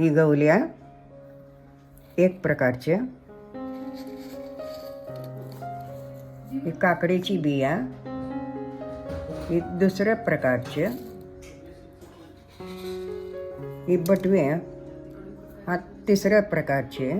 ही गवल्या एक प्रकारच्या. ही काकडीची बिया. ही दुसऱ्या प्रकारच्या. ही बटव्या. हा तिसऱ्या प्रकारचे.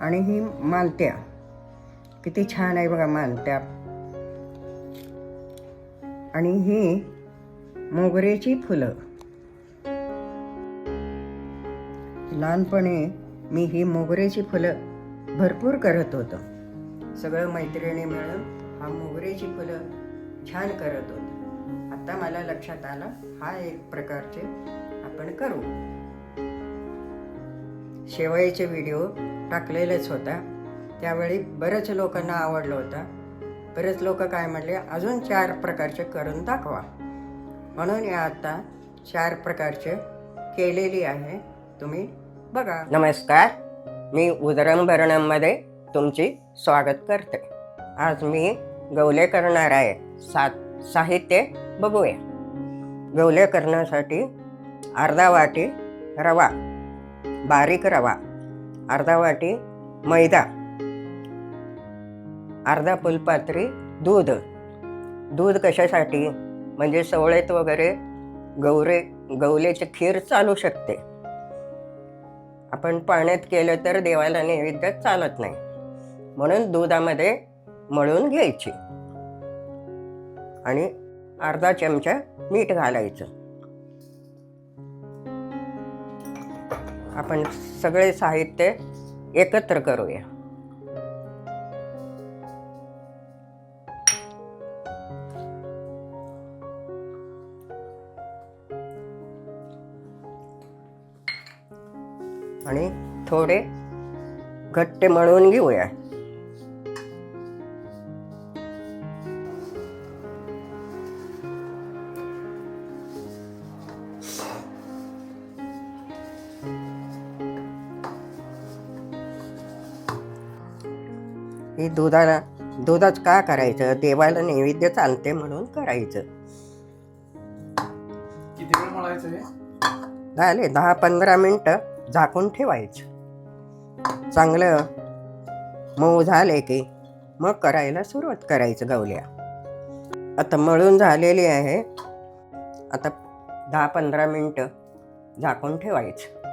आणि ही मालत्या. किती छान आहे बघा मालत्या. आणि ही मोगऱ्याची फुलं. लहानपणी मी ही मोगऱ्याची फुलं भरपूर करत होतो. सगळं मैत्रिणी मिळून हा मोगऱ्याची फुलं छान करत होतो. आता मला लक्षात आलं हा एक प्रकारचे आपण करू. शेवयाचे व्हिडिओ टाकलेलेच होता. त्यावेळी बरेच लोकांना आवडलं होता. बरेच लोक काय म्हणले अजून चार प्रकारचे करून दाखवा. म्हणून या आता चार प्रकारचे केलेली आहे. तुम्ही बघा. नमस्कार. मी उदरंभरणमध्ये तुमची स्वागत करते. आज मी गवले करणार आहे. सात साहित्य बघूया. गवले करण्यासाठी अर्धा वाटी रवा बारीक रवा अर्धा वाटी मैदा अर्धा फुलपात्री दूध. दूध कशासाठी? म्हणजे सवळेत वगैरे गौरे गवलेची खीर चालू शकते. आपण पाण्यात केलं तर देवाला नैवेद्य चालत नाही. म्हणून दुधामध्ये मळून घ्यायची. आणि अर्धा चमचा मीठ घालायचं. आपण सगळे साहित्य एकत्र करूया. आणि थोडे घट्ट मळून घेऊया. ही दुधाला दुधाच का करायचं? देवाला नैवेद्य चालते म्हणून करायचं. किती वेळ मळायचं झाले दहा पंधरा मिनटं. झाकून ठेवायचं. चांगलं मऊ झाले की मग करायला सुरुवात करायचं गवल्या. आता मळून झालेली आहे. आता दहा पंधरा मिनटं झाकून ठेवायचं.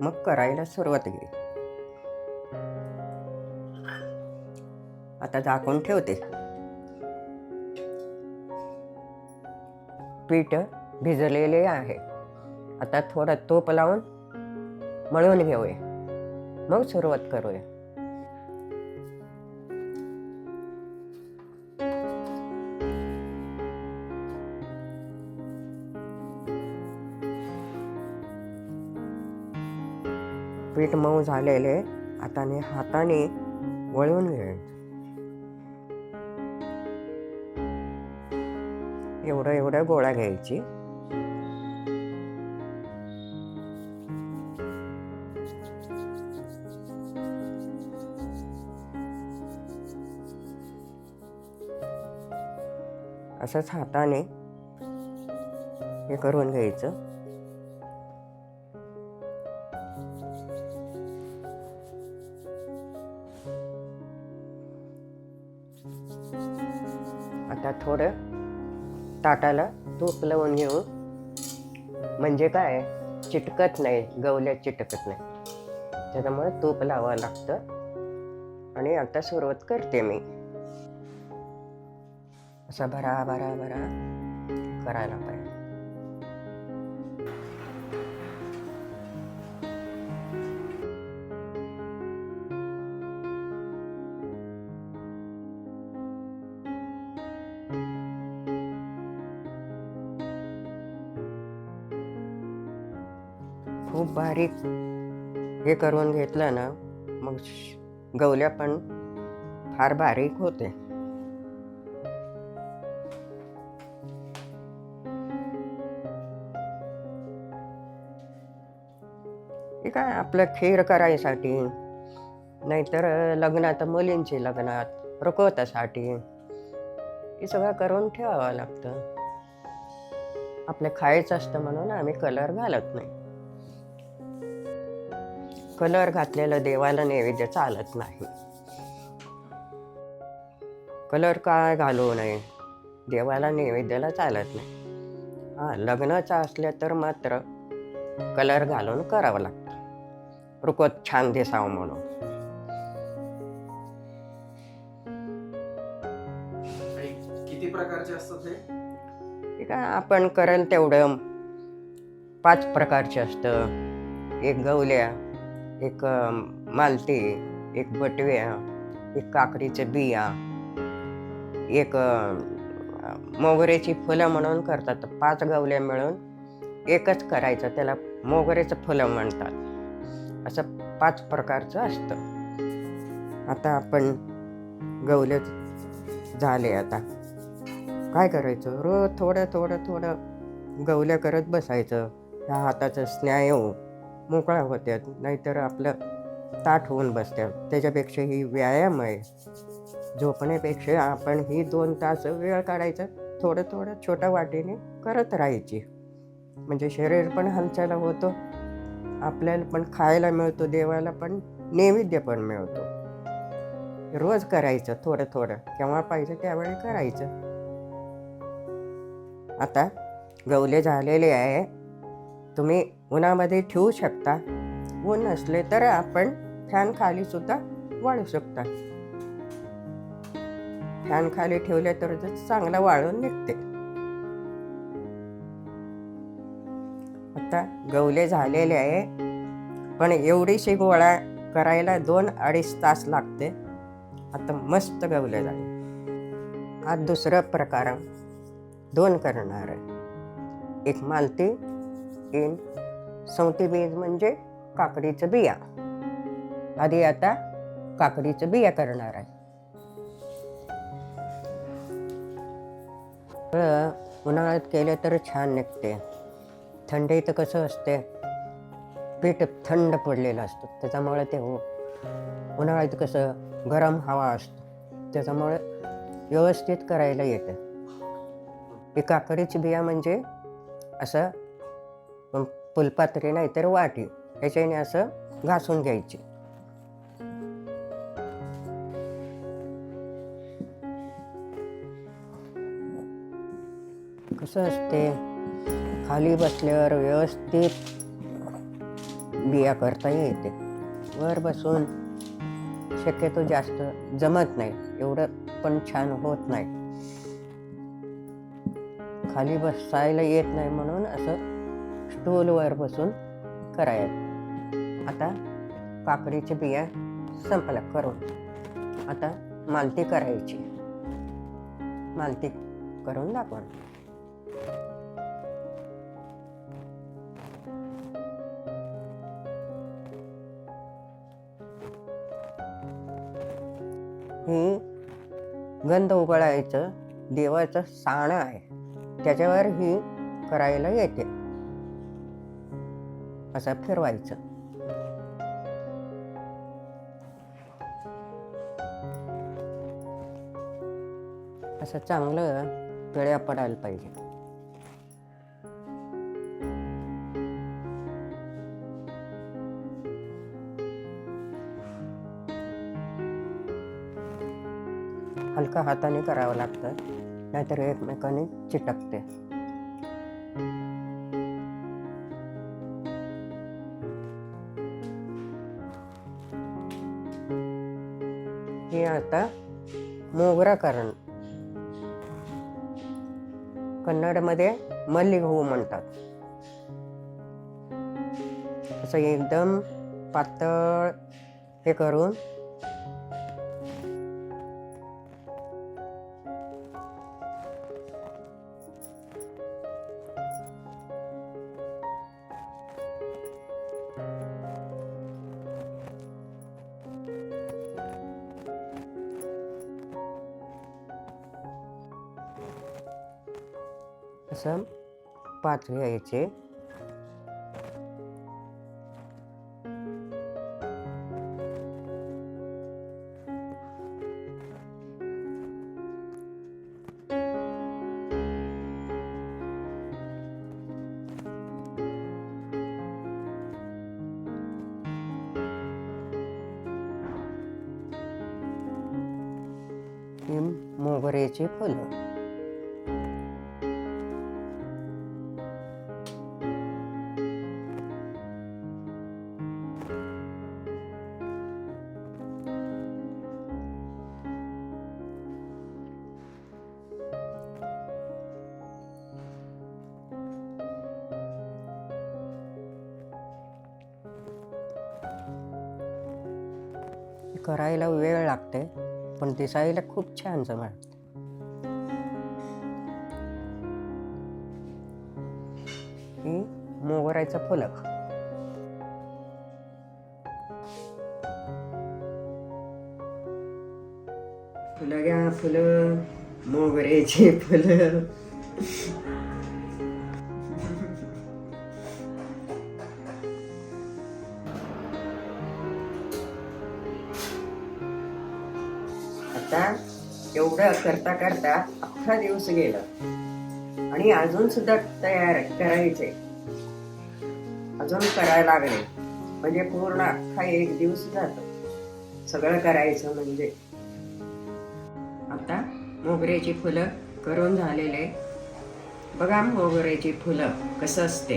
मग करायला सुरुवात घे. आता झाकून ठेवते. पीठ भिजलेले आहे. आता थोडं तूप लावून मळून घेऊया मग सुरुवात करूया पीठ मऊ झालेले हाताने हाताने वळवून घ्यायचं एवढं एवढं गोळा घ्यायची असंच हाताने हे करून घ्यायचं. आता थोडं ताटाला तूप लावून घेऊन म्हणजे काय? चिटकत नाही गवल्या चिटकत नाही. त्याच्यामुळे तूप लावावं लागतं. आणि आता सुरुवात करते मी. असा भरा भरा भरा करायला पाहिजे खूप बारीक हे करून घेतलं ना मग श- गवल्या पण फार बारीक होते. काय आपलं खीर करायसाठी? नाहीतर लग्नात मुलींची लग्नात रुकवतासाठी. हे सगळं करून ठेवावं लागतं. आपलं खायचं असतं म्हणून आम्ही कलर घालत नाही. कलर घातलेलं देवाला नैवेद्य चालत नाही. कलर काय घालू नये? देवाला नैवेद्याला चालत नाही. हां लग्नाचं असलं तर मात्र कलर घालून करावं लागतं. रुकत छान दिसावं म्हणून किती प्रकारचे असतात हे? आपण करेल तेवढं पाच प्रकारचे असतं. एक गवल्या एक मालती एक बटव्या एक काकडीचं बिया एक मोगऱ्याची फुलं म्हणून करतात. पाच गवल्या मिळून एकच करायचं. त्याला मोगऱ्याचं फुलं म्हणतात. असं पाच प्रकारचं असतं. आता आपण गवले झाले आता. काय करायचं? रोज थोडं थोडं थोडं गवल्या करत बसायचं. ह्या हाताचं स्नायू मोकळा होत्यात नाहीतर आपलं ताठ होऊन बसत्यात. त्याच्यापेक्षा ही व्यायाम आहे. झोपण्यापेक्षा आपण ही दोन तास वेळ काढायचा थोडं थोडं छोट्या वाटीने करत राहायची. म्हणजे शरीर पण हालचाल होतं. आपल्याला पण खायला मिळतो देवाला पण नैवेद्य पण मिळतो. रोज करायचं थोडं थोडं केव्हा पाहिजे त्यावेळी करायचं. आता गवले झालेले आहे. तुम्ही उन्हामध्ये ठेवू शकता. ऊन असले तर आपण फॅन खाली सुद्धा वाळू शकता. फॅन खाली ठेवले तर ते चांगलं वाळून निघते. आता गवले झालेले आहे. पण एवढीशी गोळा करायला दोन अडीच तास लागते. आता मस्त गवले झाले. आज दुसरा प्रकार दोन करणार आहे. एक मालती इन सवती बीज म्हणजे काकडीचं बिया. आधी आता काकडीचं बिया करणार आहे. उन्हाळ्यात केलं तर छान निघते. थंडीत कसं असते? पीठ थंड पडलेलं असतं. त्याच्यामुळे ते हो उन्हाळ्यात कसं गरम हवा असतो. त्याच्यामुळे व्यवस्थित करायला येतं. ही काकडीची बिया म्हणजे असं फुलपात्री नाही तर वाटी. याच्याने असं घासून घ्यायची. कसं असते? खाली बसल्यावर व्यवस्थित बिया करता येते. वर बसून शक्यतो जास्त जमत नाही एवढं पण छान होत नाही. खाली बसायला येत नाही म्हणून असं स्टूलवर बसून करायचं. आता काकडीच्या बिया संपल्या करून. आता मालती करायची. मालती करून दाखवा ही गंध उघडायचं देवाचं साणं आहे. त्याच्यावर ही करायला येते. असं फिरवायचं. असं चांगलं पिळ्या पडायला पाहिजे. हलका हाताने करावं लागतं नाहीतर एकमेकाने चिटकते. हे आता मोगरा करण कन्नडमध्ये मल्लिगहू म्हणतात. असं एकदम पातळ हे करून असं पाच घ्यायचे मोगऱ्याची फुलं. करायला वेळ लागते पण दिसायला खूप छान जमत ही मोगऱ्याचा फुलं फुलं घ्या फुलं. मोगऱ्याचे फुलं. करता करता अख्खा दिवस गेला. आणि अजून सुद्धा तयार करायचे. अजून करायला लागले. म्हणजे पूर्ण अख्खा एक दिवस जातो. सगळं करायचं म्हणजे. आता मोगऱ्याची फुलं करून झालेले. बघा मोगऱ्याची फुलं कसं असते.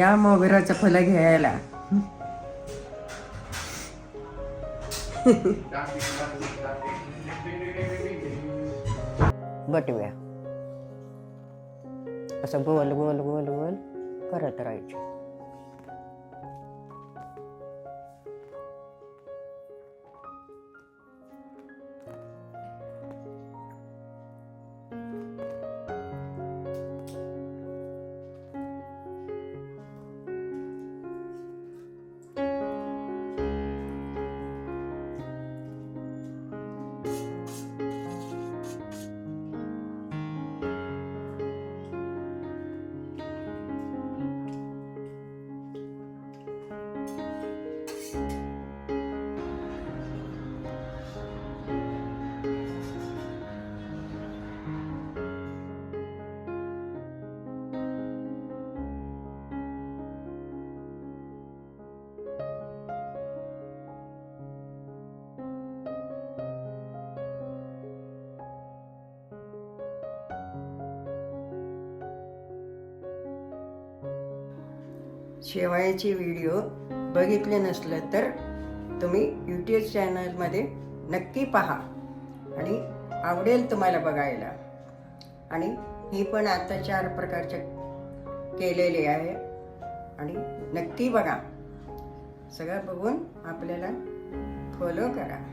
या मोगऱ्याचं फुलं घ्यायला बटव्या असं गोल गोल गोल गोल करत राहायचे. शेवाळ्याचे व्हिडिओ बघितले नसलं तर तुम्ही यूट्यूब चॅनलमध्ये नक्की पहा. आणि आवडेल तुम्हाला बघायला. आणि ही पण आता चार प्रकारचे केलेले आहे. आणि नक्की बघा. सगळं बघून आपल्याला फॉलो करा.